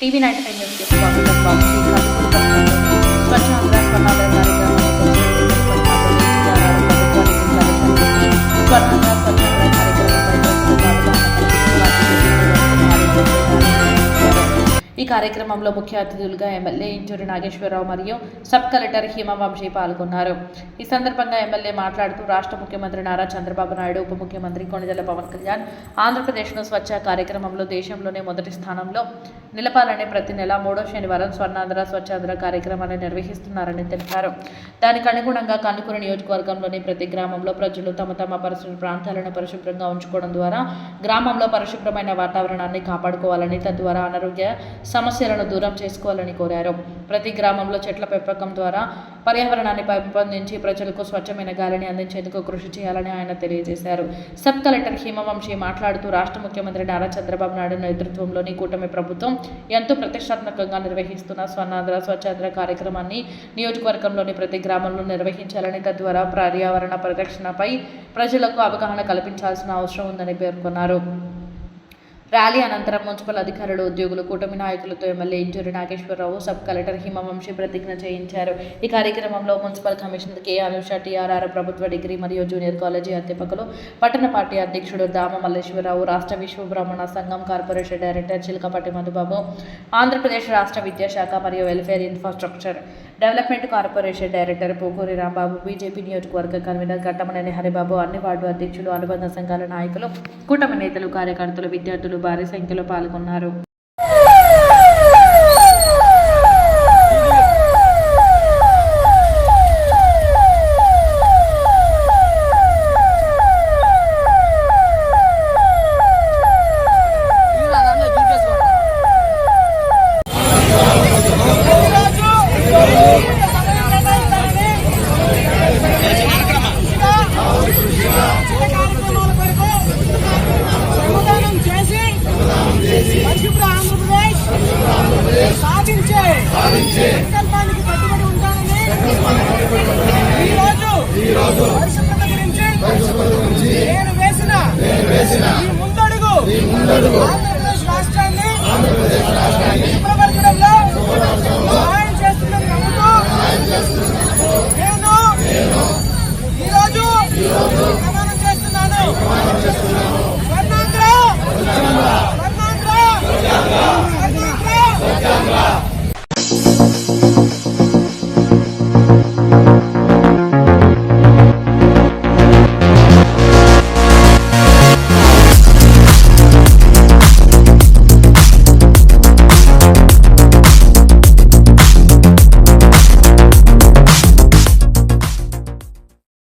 TV nine five news Swachh Andhra ఈ కార్యక్రమంలో ముఖ్య అతిథులుగా ఎమ్మెల్యే ఇంజూరి నాగేశ్వరరావు మరియు సబ్ కలెక్టర్ హిమవంశీ పాల్గొన్నారు. ఈ సందర్భంగా ఎమ్మెల్యే మాట్లాడుతూ రాష్ట్ర ముఖ్యమంత్రి నారా చంద్రబాబు నాయుడు ఉప ముఖ్యమంత్రి కొణిదెల పవన్ కళ్యాణ్ ఆంధ్రప్రదేశ్ను స్వచ్ఛ కార్యక్రమంలో దేశంలోనే మొదటి స్థానంలో నిలపాలని ప్రతి నెల మూడో శనివారం స్వర్ణాంధ్ర స్వచ్ఛాంధ్ర కార్యక్రమాన్ని నిర్వహిస్తున్నారని తెలిపారు. దానికి అనుగుణంగా కనుకూరు నియోజకవర్గంలోని ప్రతి గ్రామంలో ప్రజలు తమ తమ పరిశుభ్ర ప్రాంతాలను పరిశుభ్రంగా ఉంచుకోవడం ద్వారా గ్రామంలో పరిశుభ్రమైన వాతావరణాన్ని కాపాడుకోవాలని తద్వారా అనారోగ్య సమస్యలను దూరం చేసుకోవాలని కోరారు. ప్రతి గ్రామంలో చెట్ల పెంపకం ద్వారా పర్యావరణాన్ని పెంపొందించి ప్రజలకు స్వచ్ఛమైన గాలిని అందించేందుకు కృషి చేయాలని ఆయన తెలియజేశారు. సబ్ కలెక్టర్ హిమవంశీ మాట్లాడుతూ రాష్ట్ర ముఖ్యమంత్రి నారా చంద్రబాబు నాయుడు నేతృత్వంలోని కూటమి ప్రభుత్వం ఎంతో ప్రతిష్టాత్మకంగా నిర్వహిస్తున్న స్వర్ణాంధ్ర స్వచ్ఛాంధ్ర కార్యక్రమాన్ని నియోజకవర్గంలోని ప్రతి గ్రామంలో నిర్వహించాలని తద్వారా పర్యావరణ పరిరక్షణపై ప్రజలకు అవగాహన కల్పించాల్సిన అవసరం ఉందని పేర్కొన్నారు. ర్యాలీ అనంతరం మున్సిపల్ అధికారులు ఉద్యోగులు కూటమి నాయకులతో MLA Inturi Nageswararao sub collector Himavamsi ప్రతిజ్ఞ చేయించారు. ఈ కార్యక్రమంలో municipal commissioner K. Anusha TRR ప్రభుత్వ డిగ్రీ మరియు జూనియర్ కాలేజీ అధ్యాపకులు పట్టణ పార్టీ అధ్యక్షుడు దామ మల్లేశ్వరరావు రాష్ట్ర విశ్వ బ్రాహ్మణ సంఘం కార్పొరేషన్ డైరెక్టర్ చిలకపట్టి మధుబాబు ఆంధ్రప్రదేశ్ రాష్ట్ర విద్యాశాఖ మరియు welfare infrastructure development corporation director Pokuri Rambabu BJP నియోజకవర్గ కన్వీనర్ గట్టమనేని హరిబాబు అన్ని వార్డు అధ్యక్షులు అనుబంధ సంఘాల నాయకులు కూటమి నేతలు కార్యకర్తలు విద్యార్థులు భారీ సంఖ్యలో పాల్గొన్నారు. Yeah.